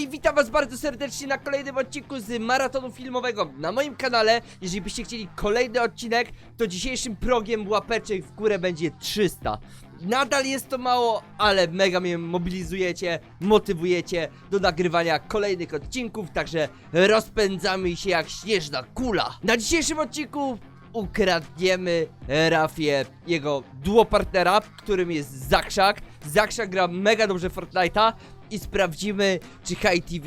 I witam was bardzo serdecznie na kolejnym odcinku z maratonu filmowego na moim kanale. Jeżeli byście chcieli kolejny odcinek, to dzisiejszym progiem łapeczek w górę będzie 300. Nadal jest to mało, ale mega mnie mobilizujecie, motywujecie do nagrywania kolejnych odcinków, także rozpędzamy się jak śnieżna kula. Na dzisiejszym odcinku ukradniemy Rafię, jego duopartnera, którym jest Zakrzak. Zakrzak gra mega dobrze Fortnite'a i sprawdzimy, czy High TV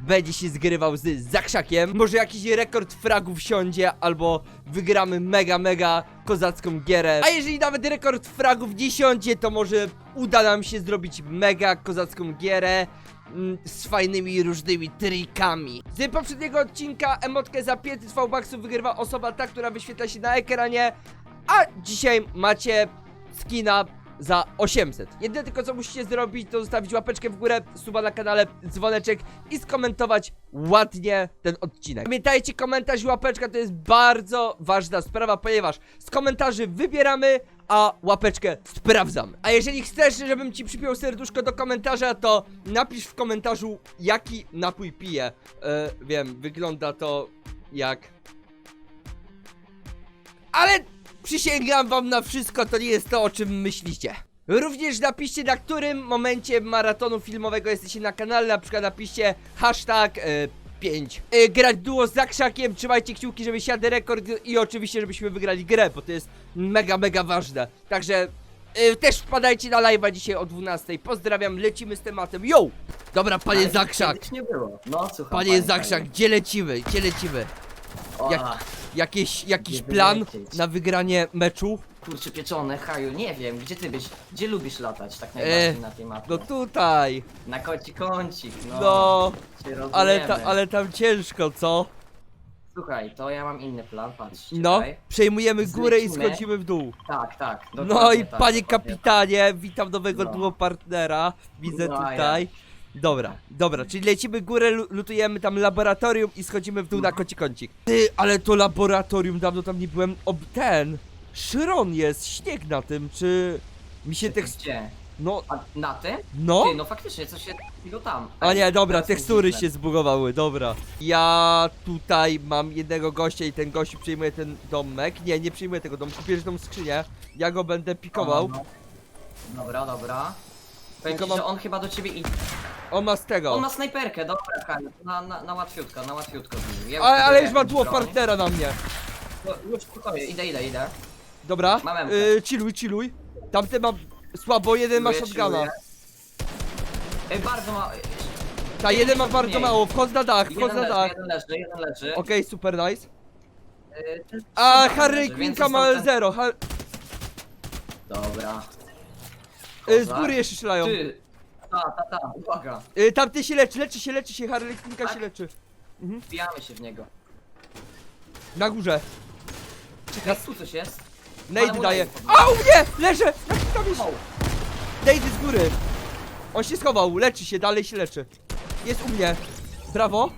będzie się zgrywał z Zakrzakiem. Może jakiś rekord fragów siądzie, albo wygramy mega, mega kozacką gierę. A jeżeli nawet rekord fragów nie siądzie, to może uda nam się zrobić mega kozacką gierę mm, z fajnymi różnymi trikami. Z poprzedniego odcinka emotkę za 500 V-Bucksów wygrywa osoba ta, która wyświetla się na ekranie, a dzisiaj macie skina za 800. Jedyne tylko co musicie zrobić to zostawić łapeczkę w górę, suba na kanale, dzwoneczek i skomentować ładnie ten odcinek. Pamiętajcie, komentarz i łapeczka to jest bardzo ważna sprawa, ponieważ z komentarzy wybieramy, a łapeczkę sprawdzamy. A jeżeli chcesz, żebym ci przypiął serduszko do komentarza, to napisz w komentarzu, jaki napój piję. E, wiem, wygląda to jak ale przysięgam wam na wszystko, to nie jest to, o czym myślicie. Również napiszcie, na którym momencie maratonu filmowego jesteście na kanale, na przykład napiszcie hashtag e, 5. E, grać duo z Zakrzakiem, trzymajcie kciuki, żeby siadł rekord i oczywiście, żebyśmy wygrali grę, bo to jest mega, mega ważne. Także e, też wpadajcie na live'a dzisiaj o 12. Pozdrawiam, lecimy z tematem. Yo! Dobra, panie Ale Zakrzak, kiedyś nie było. No słucham. panie Zakrzak, gdzie lecimy, gdzie lecimy? Jak- Jakieś, jakiś Gdzie plan wylecieć? na wygranie meczu? Kurczę pieczone, Haju, nie wiem, gdzie ty byś, gdzie lubisz latać tak najbardziej E, na tej mapie? No tutaj, Na koci kącik, no. no, się ale, rozumiemy. ta, ale tam ciężko, co? Słuchaj, to ja mam inny plan, patrz. No, czekaj. przejmujemy górę i Zlecimy. schodzimy w dół. Tak, tak. No dokładnie i tak, panie dokładnie kapitanie, witam nowego No. duo partnera, widzę No, a tutaj. Dobra, dobra, czyli lecimy górę, lu- lutujemy tam laboratorium i schodzimy w dół na koci kącik. Ty, ale to laboratorium, dawno tam nie byłem, ob ten, szron jest, śnieg na tym, czy mi się tekst... Gdzie? No, A na tym? no? Ty, no faktycznie, coś się go tam. A nie, dobra, Teraz tekstury się zbugowały, dobra. Ja tutaj mam jednego gościa i ten gościu przyjmuje ten domek. Nie, nie przyjmuję tego domku, bierze tą skrzynię. Ja go będę pikował. No, no. Dobra, dobra. Powiem Tylko ci, mam- że on chyba do ciebie idzie. On ma z tego. On ma snajperkę, dobra, na, na, na łatwiutko, na łatwiutko. Ja Ale, ale już ma duo broni. partnera na mnie. No, już spokojnie, idę, idę, idę. Dobra, Mam emkę. yy, chilluj, chilluj. Tamten ma słabo, jeden ma shotguna. Ej, bardzo ma... Ta, jeden ma bardzo mniej. mało, wchodź na dach, wchodź Jeden na leży, dach. jeden leży, jeden leży. Okej, super nice. Ten- A ten Harry leży, Quinka więc ma został ten- zero. Ha Dobra. yy, z Kozak. góry jeszcze strzelają. Ty! Ta, ta, ta, uwaga. Yy, tamten się leczy, leczy się, leczy się, Harry Quinka Tak? się leczy. Mhm. Wbijamy się w niego. Na górze. Czekaj, tu coś jest. Nate mu daje. Au, nie! Leżę! Jaki tam jest? O, Nate z góry. On się schował, leczy się, dalej się leczy. Jest u mnie. Brawo.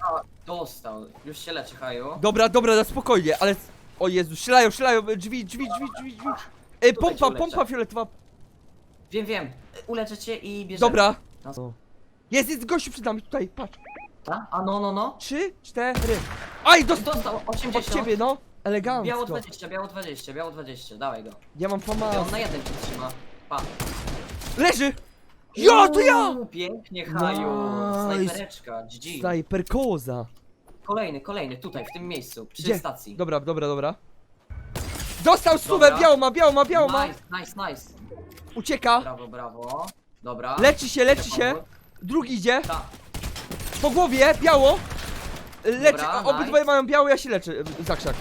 a, dostał. Już się leczy, Haju. Dobra, dobra, na spokojnie, ale... O Jezu, strzelają, strzelają, drzwi, drzwi, drzwi, drzwi, drzwi. Tutaj cię pompa, uleczę. pompa fioletowa. Wiem, wiem. Uleczę cię i bierzemy. Dobra. No. Jest, jest gościu przed nami, tutaj, patrz. Ta? A no, no, no. Trzy, cztery. Aj, dostał Dostał 80. od ciebie, no. Biało Elegancko. 20, biało 20, biało 20. Dawaj go. Ja mam Ja pomaz. on na jeden cię trzyma. Pa. Leży! Ja, to ja! Uuu, Pięknie, Haju. Nice. Snajpereczka, GG. Snajper koza. Kolejny, kolejny, tutaj, w tym miejscu, przy Gdzie? stacji. Dobra, dobra, dobra. Dostał Dobra. biało ma, biało ma, biało ma. Nice, nice, nice. Ucieka. Brawo, brawo. Dobra. Leczy się, leczy się. Drugi idzie. Po głowie, biało. Leczy, Dobra, a nice. obydwoje mają biało, ja się leczę. Zakrzak.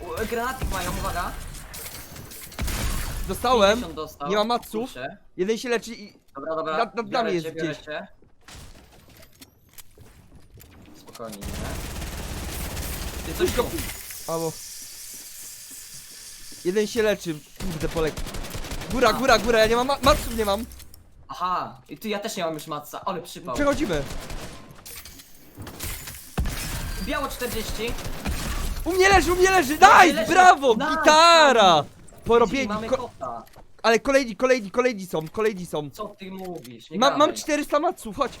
U, Granatik mają, uwaga. Dostałem. 50 dostał. Nie ma. Kurczę. Jeden się leczy i... Dobra, dobra. Nad- nad biorę nami jest cię, biorę gdzieś. cię. Spokojnie, nie? Ty coś tu. Jeden się leczy. Kurde, polek. Góra, góra, góra, ja nie mam... ma- Matsów nie mam. Aha, i ty ja też nie mam już matca, ale przypał. Przechodzimy. Biało 40. U mnie leży, u mnie leży. mnie Nice, leży. brawo, Nice. gitara. Porobieni. mamy Ko kota. Ale kolejni, kolejni, kolejni są, kolejni są. Co ty mówisz? Nie Ma, mam gadaj. 400 maców, chodź.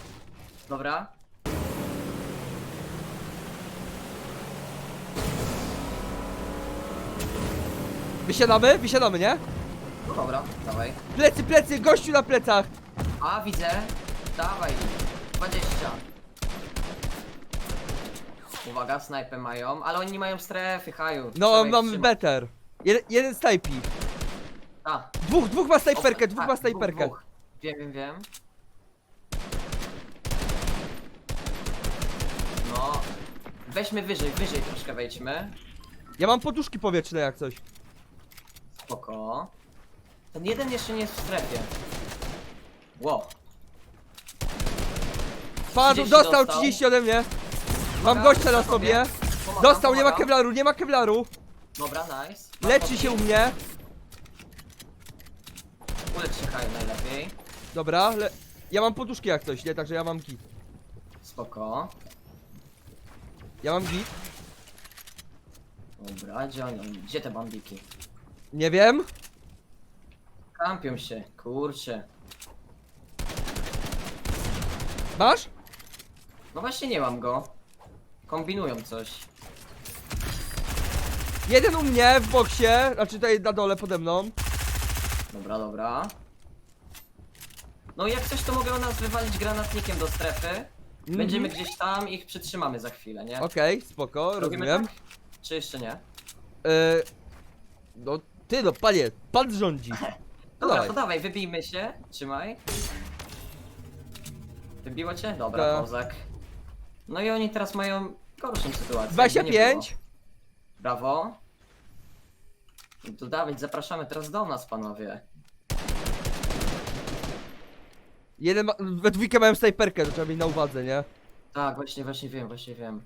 Dobra. Wysiadamy? Wysiadamy, nie? No dobra, dawaj. Plecy, plecy, gościu na plecach. A, widzę. Dawaj. 20. Uwaga, snajpę mają, ale oni nie mają strefy, haju. No, Trzeba ich mam trzymać. better. Jeden, jeden snajpi. A, Dwóch, dwóch ma snajperkę, dwóch tak, ma snajperkę. dwóch. Wiem, wiem, wiem. No. Weźmy wyżej, wyżej troszkę wejdźmy. Ja mam poduszki powietrzne jak coś. Spoko. Ten jeden jeszcze nie jest w strefie. Wow. Padł, 30 dostał dostał. 30 ode mnie. Mam Uwaga, gościa na sobie. Pomagam, Dostał, nie ma pomagam. kevlaru, nie ma kevlaru. Dobra, nice. Mam Leczy się u mnie. Ulecz się najlepiej. Dobra, le... ja mam poduszki jak coś, nie? Także ja mam git. Spoko. Ja mam git. Dobra, gdzie oni? Gdzie te bambiki? Nie wiem. Kampią się, kurczę. Masz? No właśnie nie mam go. Kombinują coś. Jeden u mnie w boksie, znaczy tutaj na dole pode mną. Dobra, dobra. No jak coś to mogę nas wywalić granatnikiem do strefy. Będziemy Mhm. gdzieś tam i ich przytrzymamy za chwilę, nie? Okej, spoko, Robimy rozumiem. tak? Czy jeszcze nie? E, no ty no, panie, pan rządzi. No Dobra, to dawaj, wybijmy się. Trzymaj. Wybiło cię? Dobra, kozak. No i oni teraz mają gorszą sytuację. jakby nie 25. było. Brawo. To Dawid, zapraszamy teraz do nas, panowie. Jeden ma... We dwójkę mają snajperkę, to trzeba mieć na uwadze, nie? Tak, właśnie, właśnie wiem, właśnie wiem.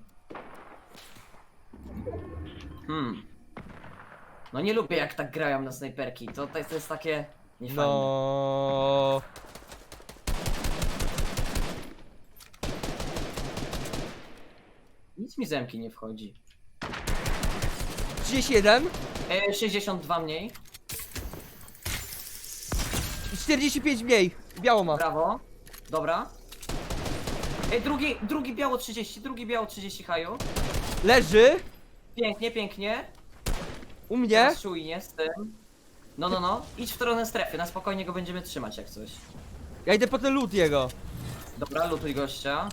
Hmm. No nie lubię jak tak grają na snajperki, to, to, jest takie niefajne. No. Nic mi zemki nie wchodzi. 31, E, 62 mniej. 45 mniej. Biało ma. Brawo. Dobra. Ej, drugi, drugi biało 30, drugi biało 30 haju. Leży. Pięknie, pięknie. U mnie. Teraz Czujnie z tym. No, no, no. Idź w stronę strefy, na spokojnie go będziemy trzymać jak coś. Ja idę po ten loot jego. Dobra, lutuj gościa.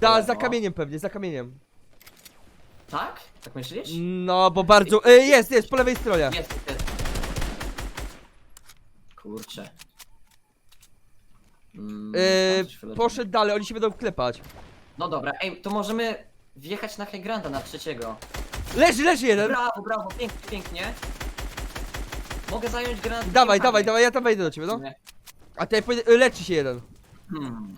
Da, za kamieniem pewnie, za kamieniem. Tak? Tak myślisz? No, bo bardzo. E, jest, jest, po lewej stronie. Jest, jest. Kurczę. Mm, wyleciało. poszedł dalej, oni się będą klepać. No dobra, ej, to możemy wjechać na Highgranda na trzeciego. Leży, leży jeden. Brawo, brawo, pięknie, pięknie. Mogę zająć granat. Dawaj, dawaj, dawaj, ja tam wejdę do ciebie, no. A tutaj e, leczy się jeden. Hmm.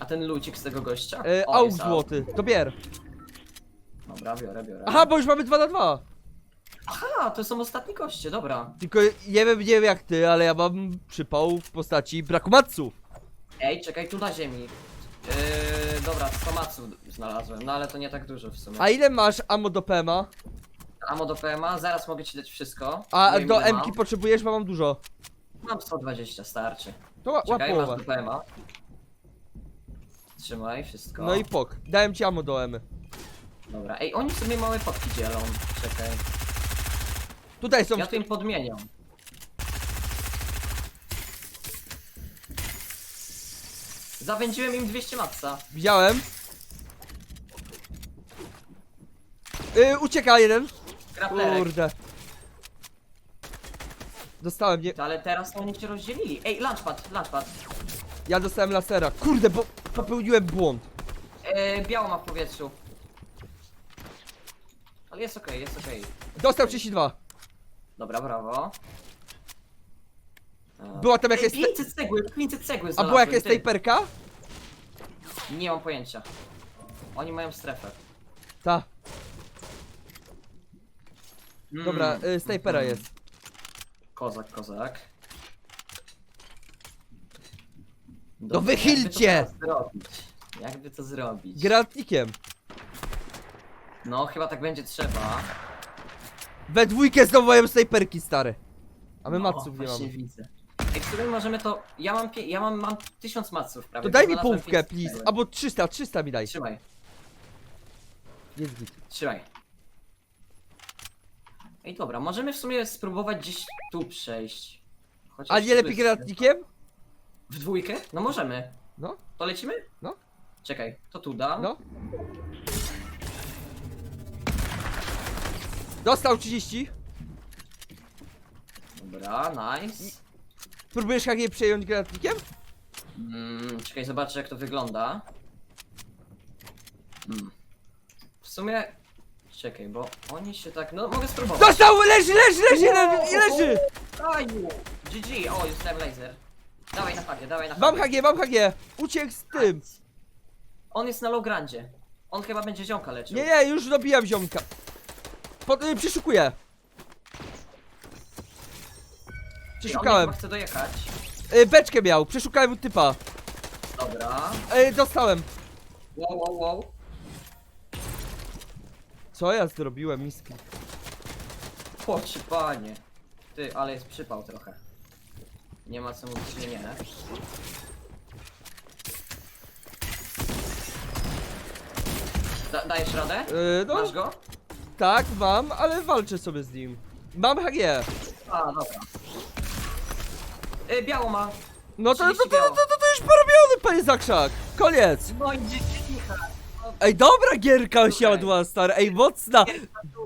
A ten lucik z tego gościa? E, O, auk jest złoty, to bier. Dobra, biorę, biorę. Aha, bo już mamy 2 na 2. Aha, to są ostatni goście, dobra. Tylko nie wiem, nie wiem jak ty, ale ja mam przypał w postaci braku matsów. Ej, czekaj, tu na ziemi. Yy, dobra, 100 maców znalazłem, no ale to nie tak dużo w sumie. A ile masz ammo do PMA? Amo do PMA, zaraz mogę ci dać wszystko. A Nie wiem, do ile M-ki mam. potrzebujesz, bo mam dużo. Mam 120, starczy. To ła- łap Czekaj, masz do PMA. Trzymaj wszystko. No i pok. Dałem ci ammo do M. Dobra, ej, oni sobie małe potki dzielą. Czekaj. Tutaj są. Ja tu im podmieniam. Zawędziłem im 200 matca. Widziałem. Yy, ucieka jeden. Kraplerek. Kurde. Dostałem, nie. Ale teraz oni się rozdzielili. Ej, lunchpad, lunchpad. Ja dostałem lasera. Kurde, bo popełniłem błąd. E, biało ma w powietrzu. Ale jest okej, jest okej. Dostał 32. Dobra, brawo. Była tam jakaś. Sta- 500 cegły, 500 cegły A znalazłem, była jakaś ty. snajperka? Nie mam pojęcia. Oni mają strefę. Ta. Mm. Dobra, y, snajpera Mm. jest. Kozak, kozak. No wychylcie! Jakby to teraz zrobić? Jakby to zrobić? Granatnikiem. No, chyba tak będzie trzeba. We dwójkę znowu mają snajperki, stary. A my No, maców nie właśnie mamy. widzę. W sumie możemy to... Ja mam, pie... ja mam, mam tysiąc maców prawie. To daj mi Znalazłem połówkę, 500 please. Albo 300, 300 mi daj. Trzymaj, Jest git. trzymaj. Ej, dobra, możemy w sumie spróbować gdzieś tu przejść. Chociaż A nie lepiej jest- granatnikiem? W dwójkę? No możemy. No, To lecimy? No. Czekaj, to tu dam. no. Dostał 30. Dobra, nice. Próbujesz jak je przejąć granatnikiem? Mm, czekaj, zobaczę jak to wygląda. Mm. W sumie... Czekaj, bo oni się tak... No, mogę spróbować. Dostał! Leży, leży, leży, leży, leży! Aj, GG, o, już dałem laser. Dawaj na fagie, dawaj na Mam. HG, mam HG! Uciekł z tym! On jest na low grandzie. On chyba będzie ziomka leczył. Nie, nie, już dobijam ziomka. Pod, y, przeszukuję. Przeszukałem. chce dojechać. Y, beczkę miał, przeszukałem u typa. Dobra. Y, dostałem. Wow, wow, wow. Co ja zrobiłem, miski? Poci, panie. Ty, ale jest przypał trochę. Nie ma co mówić, nie, nie. Da, dajesz radę? Y, no, Masz go? tak, mam, ale walczę sobie z nim. Mam HG. A, dobra. Y, biało ma. No to, to, to, 30 to, to, to, to już porobiony, panie Zakrzak. Koniec. No i dziecicha. Ej, dobra gierka siadła, stary. Ej, mocna.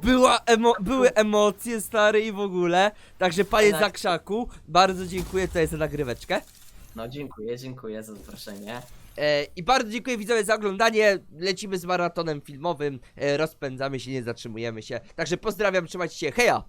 Była emo były emocje, stary, i w ogóle. Także, panie Tak. Zakrzaku, bardzo dziękuję tutaj za nagryweczkę. No dziękuję, dziękuję za zaproszenie. E, I bardzo dziękuję widzowie za oglądanie. Lecimy z maratonem filmowym. E, rozpędzamy się, nie zatrzymujemy się. Także pozdrawiam, trzymajcie się. Heja!